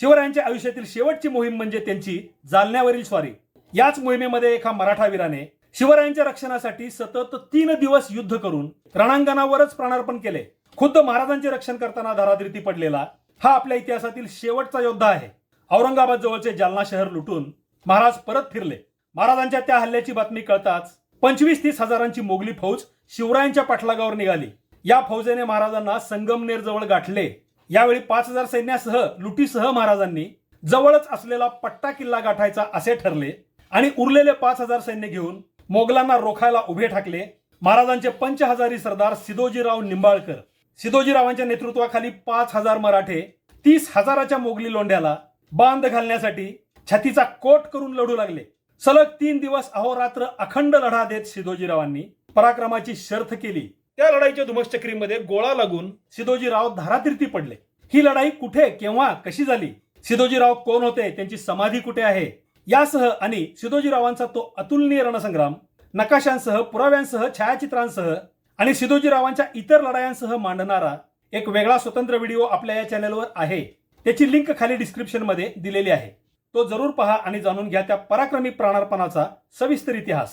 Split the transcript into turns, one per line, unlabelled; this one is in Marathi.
शिवरायांच्या आयुष्यातील शेवटची मोहीम म्हणजे त्यांची जालन्यावरील स्वारी. याच मोहिमेमध्ये एका मराठा वीराने शिवरायांच्या रक्षणासाठी सतत तीन दिवस युद्ध करून रणांगणावरच प्राणार्पण केले. खुद्द महाराजांचे रक्षण करताना धारातीर्थी पडलेला हा आपल्या इतिहासातील शेवटचा योद्धा आहे. औरंगाबाद जवळचे जालना शहर लुटून महाराज परत फिरले. महाराजांच्या त्या हल्ल्याची बातमी कळताच पंचवीस तीस हजारांची मोगली फौज शिवरायांच्या पाठलागावर निघाली. या फौजेने महाराजांना संगमनेर जवळ गाठले. यावेळी पाच हजार सैन्यासह लुटीसह महाराजांनी जवळच असलेला पट्टा किल्ला गाठायचा असे ठरले आणि उरलेले पाच हजार सैन्य घेऊन मोगलांना रोखायला उभे ठाकले. महाराजांचे पंचहजारी सरदार सिदोजीराव निंबाळकर. सिदोजीरावांच्या नेतृत्वाखाली पाच हजार मराठे तीस हजाराच्या मोगली लोंढ्याला बांध घालण्यासाठी छातीचा कोट करून लढू लागले. सलग तीन दिवस अहोरात्र अखंड लढा देत सिदोजीरावांनी पराक्रमाची शर्थ केली. त्या लढाईच्या धुमश्चक्रीमध्ये गोळा लागून सिदोजीराव धारातीर्थी पडले. ही लढाई कुठे केव्हा कशी झाली? सिदोजीराव कोण होते? त्यांची समाधी कुठे आहे? यासह आणि सिदोजीरावांचा तो अतुलनीय रणसंग्राम नकाशांसह पुराव्यांसह छायाचित्रांसह आणि सिदोजीरावांच्या इतर लढायांसह मांडणारा एक वेगळा स्वतंत्र व्हिडिओ आपल्या या चॅनलवर आहे. त्याची लिंक खाली डिस्क्रिप्शनमध्ये दिलेली आहे. तो जरूर पहा आणि जाणून घ्या त्या पराक्रमी प्राणार्पणाचा सविस्तर इतिहास.